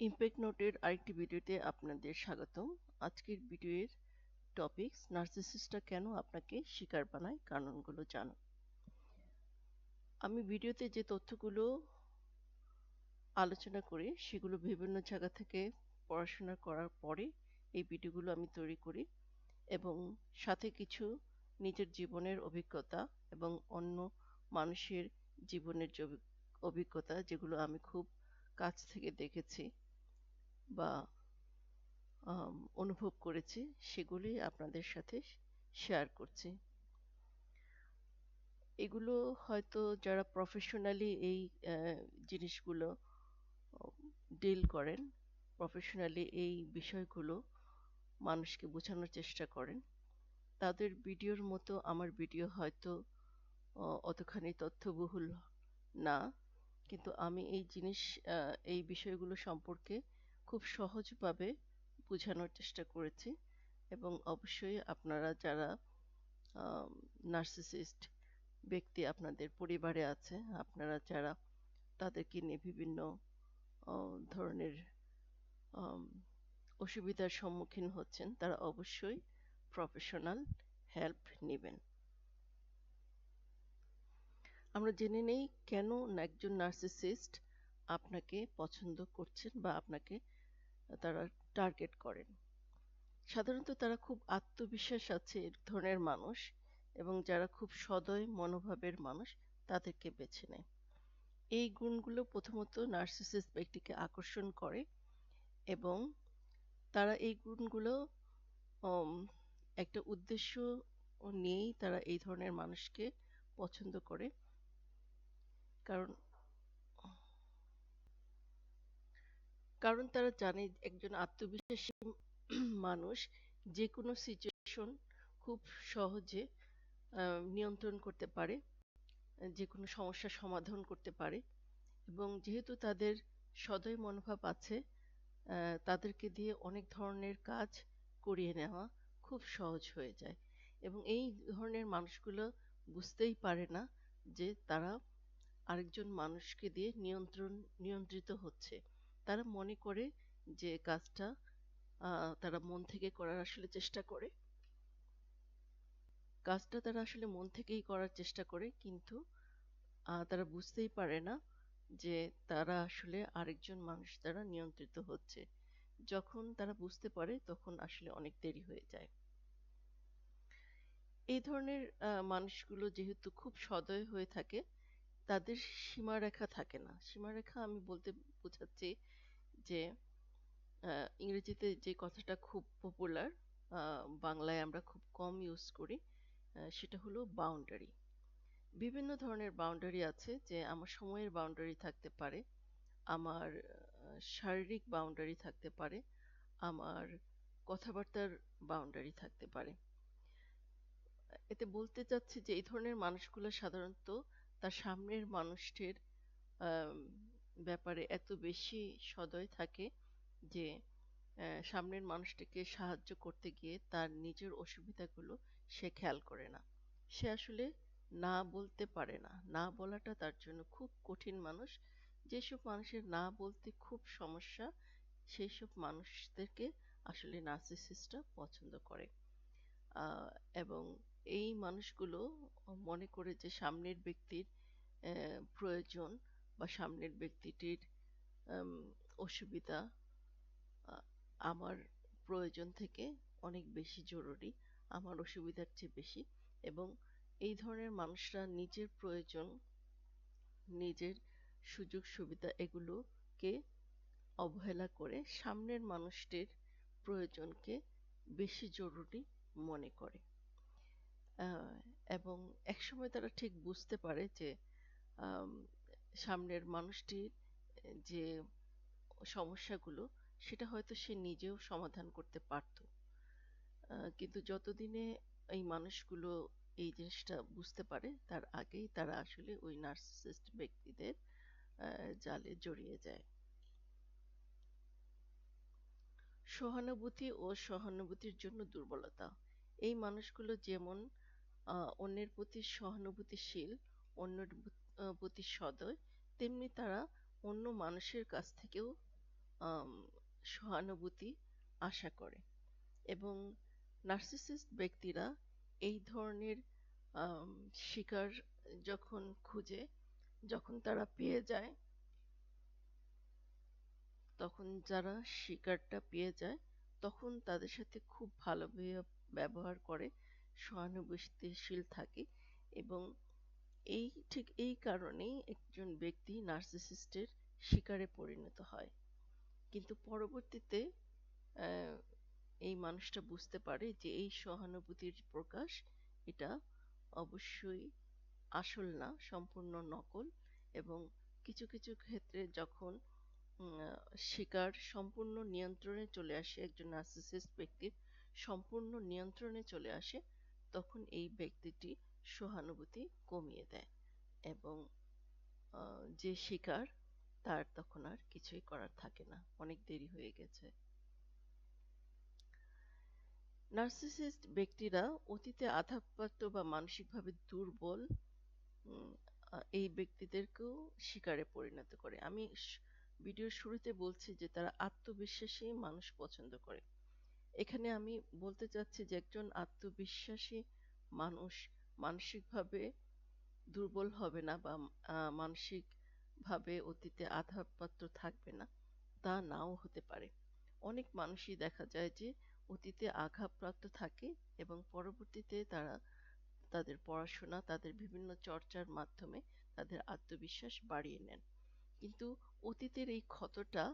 Impact নোটের আরেকটি ভিডিওতে আপনাদের স্বাগতম। আজকের ভিডিওর টপিক নার্সিসিস্টরা কেন আপনাকে শিকার বানায়, কারণগুলো জানো আমি ভিডিওতে যে তথ্যগুলো আলোচনা করি, সেগুলো বিভিন্ন জায়গা থেকে পড়াশোনা করার পরে এই ভিডিওগুলো আমি তৈরি করি এবং সাথে কিছু নিজের জীবনের অভিজ্ঞতা এবং অন্য মানুষের জীবনের অভিজ্ঞতা, যেগুলো আমি খুব কাছ থেকে দেখেছি বা অনুভব করেছি, সেগুলি আপনাদের সাথে শেয়ার করছি। এগুলো হয়তো যারা প্রফেশনালি এই জিনিসগুলো ডিল করেন প্রফেশনালি এই বিষয়গুলো মানুষকে বোঝানোর চেষ্টা করেন, তাদের ভিডিওর মতো আমার ভিডিও হয়তো অতখানি তথ্যবহুল না, কিন্তু আমি এই জিনিস এই বিষয়গুলো সম্পর্কে খুব সহজভাবে বোঝানোর চেষ্টা করেছি এবং অবশ্যই আপনারা যারা নার্সিসিস্ট ব্যক্তি আপনাদের পরিবারে আছে, আপনারা যারা তাদেরকে নিয়ে বিভিন্ন ধরনের অসুবিধার সম্মুখীন হচ্ছেন, তারা অবশ্যই প্রফেশনাল হেল্প নেবেন। আমরা জেনে নেই কেন একজন নার্সিসিস্ট আপনাকে পছন্দ করছেন বা আপনাকে তারা টার্গেট করেন। সাধারণত তারা খুব আত্মবিশ্বাস আছে এক ধরনের মানুষ এবং যারা খুব সদয় মনোভাবের মানুষ তাদেরকে বেছে নেয়। এই গুণগুলো প্রথমত নার্সিসিস্ট ব্যক্তিকে আকর্ষণ করে এবং তারা এই গুণগুলো একটা উদ্দেশ্য নিয়েই তারা এই ধরনের মানুষকে পছন্দ করে। কারণ কারণ তারা জানে একজন আত্মবিশ্বাসী মানুষ যে কোনো সিচুয়েশন খুব সহজে নিয়ন্ত্রণ করতে পারে যে কোনো সমস্যার সমাধান করতে পারে এবং যেহেতু তাদের সদয় মনোভাব আছে তাদেরকে দিয়ে অনেক ধরনের কাজ করিয়ে নেওয়া খুব সহজ হয়ে যায় এবং এই ধরনের মানুষগুলো বুঝতেই পারে না যে তারা আরেকজন মানুষকে দিয়ে নিয়ন্ত্রণ, নিয়ন্ত্রিত হচ্ছে। তারা মনে করে যে কাজটা তারা মন থেকে করার আসলে চেষ্টা করে। কাজটা তারা আসলে মন থেকেই করার চেষ্টা করে, কিন্তু তারা বুঝতেই পারে না যে তারা আসলে আরেকজন মানুষ দ্বারা নিয়ন্ত্রিত হচ্ছে। যখন তারা বুঝতে পারে, তখন আসলে অনেক দেরি হয়ে যায়। এই ধরনের মানুষগুলো যেহেতু খুব সদয় হয়ে থাকে তাদের সীমারেখা থাকে না। সীমারেখা আমি বলতে বোঝাচ্ছি যে ইংরেজিতে যে কথাটা খুব পপুলার বাংলায় আমরা খুব কম ইউজ করি সেটা হলো বাউন্ডারি বিভিন্ন ধরনের বাউন্ডারি আছে যে, আমার সময়ের বাউন্ডারি থাকতে পারে, আমার শারীরিক বাউন্ডারি থাকতে পারে, আমার কথাবার্তার বাউন্ডারি থাকতে পারে। এতে বলতে চাচ্ছি যে, এই ধরনের মানুষগুলো সাধারণত তার সামনের মানুষটির ব্যাপারে এত বেশি সদয় থাকে যে সামনের মানুষটিকে সাহায্য করতে গিয়ে তার নিজের অসুবিধাগুলো সে খেয়াল করে না। সে আসলে না বলতে পারে না। না বলাটা তার জন্য খুব কঠিন মানুষ। যেসব মানুষের না বলতে খুব সমস্যা সেই সব মানুষদেরকে আসলে নার্সিসিস্টরা পছন্দ করে। এবং এই মানুষগুলো মনে করে যে সামনের ব্যক্তির প্রয়োজন বা সামনের ব্যক্তিটির অসুবিধা আমার প্রয়োজন থেকে অনেক বেশি জরুরি, আমার অসুবিধার চেয়ে বেশি এবং এই ধরনের মানুষরা নিজের প্রয়োজন, নিজের সুযোগ সুবিধা এগুলোকে অবহেলা করে সামনের মানুষটির প্রয়োজনকে বেশি জরুরি মনে করে। এবং একসময় তারা ঠিক বুঝতে পারে যে সামনের মানুষটির যে সমস্যাগুলো, সেটা হয়তো সে নিজেও সমাধান করতে পারত। কিন্তু যতদিনে এই মানুষগুলো এই জিনিসটা বুঝতে পারে, তার আগেই তারা আসলে ওই নার্সিসিস্ট ব্যক্তিদের জালে জড়িয়ে যায়। সহানুভূতি ও সহানুভূতির জন্য দুর্বলতা। এই মানুষগুলো যেমন অন্যের প্রতি সহানুভূতিশীল, অন্যের প্রতি সদয়, তেমনি তারা অন্য মানুষের কাছ থেকেও সহানুভূতি আশা করে। এবং নার্সিসিস্ট ব্যক্তিরা এই ধরনের শিকার যখন খুঁজে, যখন তারা পেয়ে যায়, তখন যারা শিকারটা পেয়ে যায়, তখন তাদের সাথে খুব ভালো ব্যবহার করে সহানুভূতিশীল থাকে এবং এই ঠিক এই কারণেই একজন ব্যক্তি নার্সিসিস্টের শিকারে পরিণত হয়। কিন্তু পরবর্তীতে এই মানুষটা বুঝতে পারে যে এই সহানুভূতির প্রকাশ এটা অবশ্যই আসল না, সম্পূর্ণ নকল এবং কিছু কিছু ক্ষেত্রে যখন শিকার সম্পূর্ণ নিয়ন্ত্রণে চলে আসে, একজন নার্সিসিস্ট ব্যক্তির সম্পূর্ণ নিয়ন্ত্রণে চলে আসে তখন এই ব্যক্তিটি সহানুভূতি কমিয়ে দেয় এবং যে শিকার তার তখন আর কিছুই করার থাকে না। অনেক দেরি হয়ে গেছে। নার্সিসিস্ট ব্যক্তিরা অতীতে আঘাতপ্রাপ্ত বা মানসিকভাবে দুর্বল এই ব্যক্তিদেরকেও শিকারে পরিণত করে। আমি ভিডিওর শুরুতে বলছি যে তারা আত্মবিশ্বাসী মানুষ পছন্দ করে। এখানে আমি বলতে চাচ্ছি যে একজন আত্মবিশ্বাসী মানুষ মানসিকভাবে দুর্বল হবে না বা মানসিকভাবে অতীতে আঘাতপ্রাপ্ত থাকবে না, তা নাও হতে পারে। অনেক মানুষই দেখা যায় যে অতীতে আঘাতপ্রাপ্ত থাকে এবং পরবর্তীতে তারা তাদের পড়াশোনা, তাদের বিভিন্ন চর্চার মাধ্যমে তাদের আত্মবিশ্বাস বাড়িয়ে নেন। কিন্তু অতীতের এই ক্ষতটা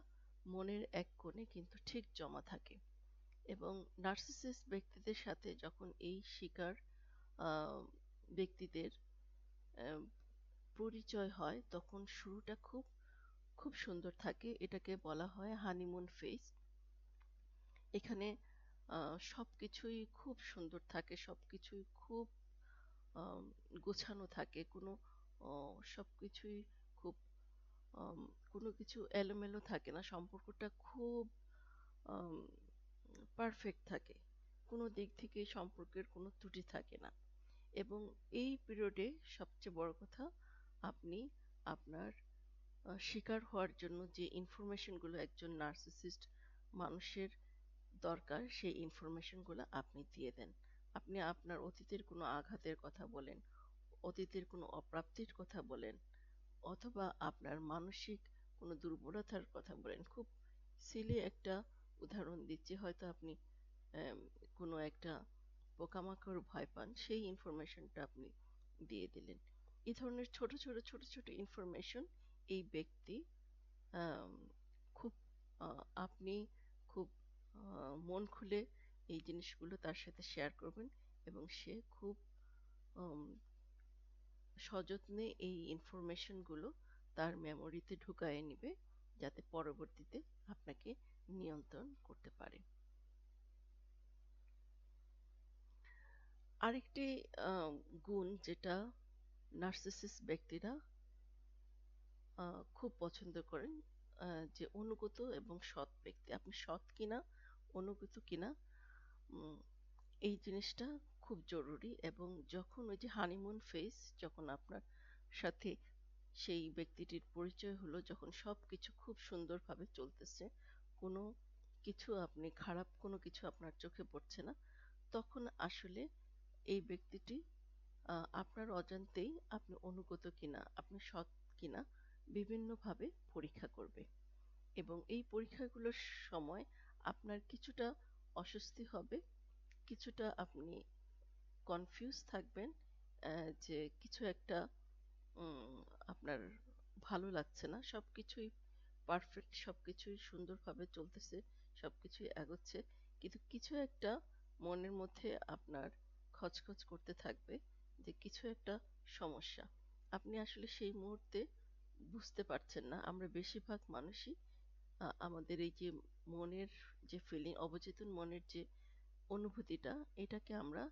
মনের এক কোণে কিন্তু ঠিক জমা থাকে। এবং নার্সিসিস্ট ব্যক্তিদের সাথে যখন এই শিকার ব্যক্তিদের পরিচয় হয় তখন শুরুটা খুব খুব সুন্দর থাকে। এটাকে বলা হয় হানিমুন ফেজ এখানে আহ, সবকিছুই খুব সুন্দর থাকে সবকিছুই খুব গোছানো থাকে। কোনো আহ, সবকিছুই খুব কোনো কিছু এলোমেলো থাকে না। সম্পর্কটা খুব পারফেক্ট থাকে। কোনো দিক থেকে সম্পর্কের কোনো ত্রুটি থাকে না। এবং এই পিরিয়ডে সবচেয়ে বড় কথা, আপনি আপনার শিকার হওয়ার জন্য যে ইনফরমেশনগুলো একজন নার্সিসিস্ট মানুষের দরকার, সেই ইনফরমেশনগুলো আপনি দিয়ে দেন। আপনি আপনার অতীতের কোনো আঘাতের কথা বলেন, অতীতের কোনো অপ্রাপ্তির কথা বলেন, অথবা আপনার মানসিক কোনো দুর্বলতার কথা বলেন। খুব সিলি একটা উদাহরণ দিচ্ছি। হয়তো আপনি কোনো একটা পোকামাকড় ভয় পান, সেই ইনফরমেশনটা আপনি দিয়ে দিলেন। এই ধরনের ছোট ছোট ছোট ছোট ইনফরমেশন এই ব্যক্তি খুব আপনি খুব মন খুলে এই জিনিসগুলো তার সাথে শেয়ার করবেন এবং সে খুব সযত্নে এই ইনফরমেশনগুলো তার মেমোরিতে ঢুকায়ে নিবে, যাতে পরবর্তীতে আপনাকে নিয়ন্ত্রণ করতে পারে। আরেকটি গুণ যেটা নার্সিসিস ব্যক্তিরা খুব পছন্দ করেন যে অনুগত এবং সৎ ব্যক্তি। আপনি সৎ কিনা, অনুগত কিনা এই জিনিসটা খুব জরুরি এবং যখন ওই যে হানিমুন ফেস যখন আপনার সাথে সেই ব্যক্তিটির পরিচয় হলো, যখন সবকিছু খুব সুন্দরভাবে চলতেছে কোনো কিছু আপনি, খারাপ কোনো কিছু আপনার চোখে পড়ছে না, তখন আসলে এই ব্যক্তিটি আপনার অজান্তেই আপনি অনুগত কিনা, আপনি সৎ কিনা বিভিন্নভাবে পরীক্ষা করবে। এবং এই পরীক্ষাগুলোর সময় আপনার কিছুটা অস্বস্তি হবে, কিছুটা আপনি কনফিউজ থাকবেন যে কিছু একটা আপনার ভালো লাগছে না, সবকিছুই পারফেক্ট সবকিছুই সুন্দরভাবে চলতেছে, সবকিছুই এগোচ্ছে। কিন্তু কিছু একটা মনের মধ্যে আপনার খচখচ করতে থাকবে যে কিছু একটা সমস্যা। আপনি আসলে সেই মুহূর্তে বুঝতে পারছেন না। আমরা বেশিরভাগ মানুষই আমাদের এই যে মনের যে ফিলিং অবচেতন মনের যে অনুভূতিটা, এটাকে আমরা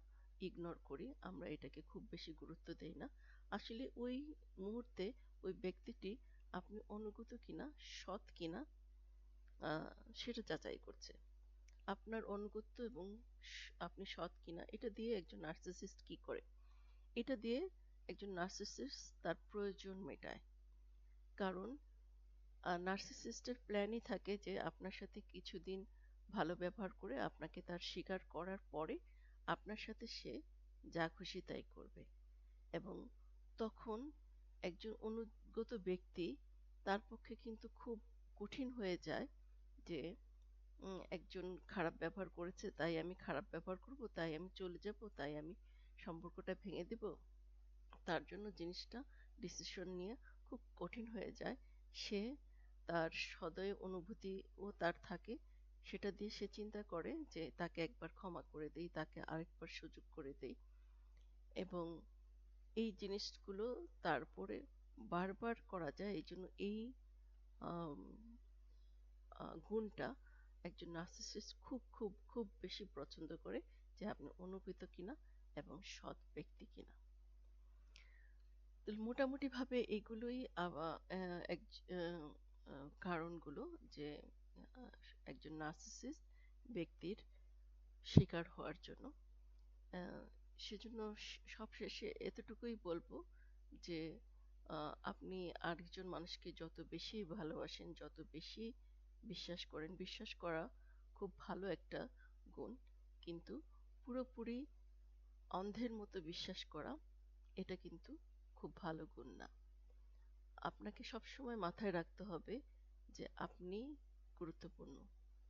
ইগনোর করি। আমরা এটাকে খুব বেশি গুরুত্ব দেই না। আসলে ওই মুহূর্তে ওই ব্যক্তিটি আপনি অনুগত কিনা, সৎ কিনা সেটা যাচাই করছে। আপনার অনুগত্য এবং আপনি সৎ কিনা, এটা দিয়ে একজন নার্সিসিস্ট কি করে? এটা দিয়ে একজন নার্সিসিস্ট তার প্রয়োজন মেটায়। কারণ নার্সিসিস্টের প্ল্যানই থাকে যে আপনার সাথে কিছুদিন ভালো ব্যবহার করে আপনাকে তার স্বীকার করার পরে আপনার সাথে সে যা খুশি তাই করবে। এবং তখন একজন অনুগত ব্যক্তি তার পক্ষে কিন্তু খুব কঠিন হয়ে যায় যে একজন খারাপ ব্যবহার করেছে, তাই আমি খারাপ ব্যবহার করব, তাই আমি চলে যাব, তাই আমি সম্পর্কটা ভেঙে দেব। তার জন্য জিনিসটা ডিসিশন নিয়ে খুব কঠিন হয়ে যায়। সে তার সদয় অনুভূতি ও তার থাকে, সেটা দিয়ে সে চিন্তা করে যে, তাকে একবার ক্ষমা করে দেই, তাকে আরেকবার সুযোগ করে দেই। এবং এই জিনিসগুলো তারপরে বারবার করা যায় এই জন্য এই গুণটা একজন নার্সিসিস্ট খুব খুব খুব বেশি পছন্দ করে যে আপনি অনুভূত কিনা এবং সৎ ব্যক্তি কিনা। তো মোটামুটি ভাবে এগুলোই কারণগুলো যে একজন নার্সিসিস্ট ব্যক্তির শিকার হওয়ার জন্য। সেজন্য সবশেষে এতটুকুই বলব যে আপনি আরেকজন মানুষকে যত বেশি ভালোবাসেন, যত বেশি বিশ্বাস করেন, বিশ্বাস করা খুব ভালো একটা গুণ। কিন্তু পুরোপুরি অন্ধের মতো বিশ্বাস করা, এটা কিন্তু খুব ভালো গুণ না। আপনাকে সবসময় মাথায় রাখতে হবে যে আপনি গুরুত্বপূর্ণ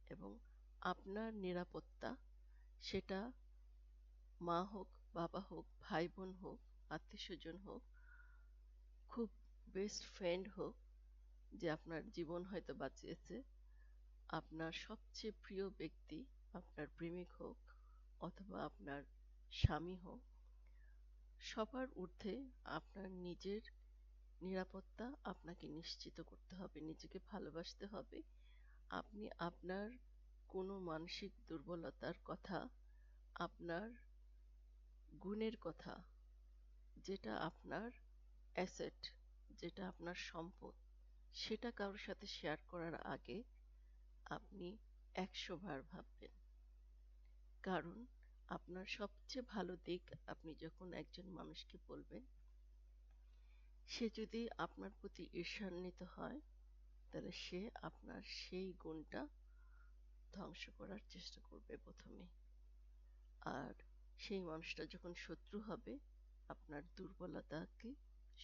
এবং আপনার নিরাপত্তা সেটা মা হোক, বাবা হোক, ভাই বোন হোক, আত্মীয় স্বজন হোক খুব বেস্ট ফ্রেন্ড হোক, যে আপনার জীবন হয়তো বাঁচিয়েছে, আপনার সবচেয়ে প্রিয় ব্যক্তি আপনার প্রেমিক হোক অথবা আপনার স্বামী হোক, সবার ঊর্ধ্বে আপনার নিজের নিরাপত্তা আপনাকে নিশ্চিত করতে হবে, নিজেকে ভালোবাসতে হবে। আপনি আপনার কোনো মানসিক দুর্বলতার কথা, আপনার গুণের কথা, যেটা আপনার অ্যাসেট যেটা আপনার সম্পদ, সেটা কারোর সাথে শেয়ার করার আগে আপনি একশো বার ভাববেন। কারণ আপনার সবচেয়ে ভালো দিক আপনি যখন একজন মানুষকে বলবেন, সে যদি আপনার প্রতি ঈর্ষান্বিত হয়, তাহলে সে আপনার সেই গুণটা ধ্বংস করার চেষ্টা করবে প্রথমে। আর সেই মানুষটা যখন শত্রু হবে, আপনার দুর্বলতাকে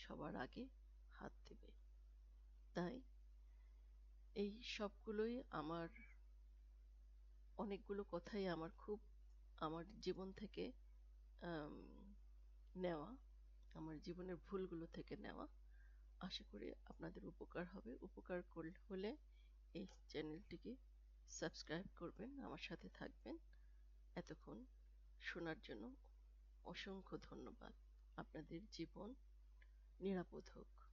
সবার আগে হাত দেবে। তাই এই সবগুলোই আমার অনেকগুলো কথাই আমার খুব আমার জীবন থেকে নেওয়া, আমার জীবনের ভুলগুলো থেকে নেওয়া। আশা করি আপনাদের উপকার হবে। উপকার হলে এই চ্যানেলটিকে সাবস্ক্রাইব করবেন, আমার সাথে থাকবেন। এতক্ষণ শোনার জন্য অসংখ্য ধন্যবাদ। আপনাদের জীবন নিরাপদ হোক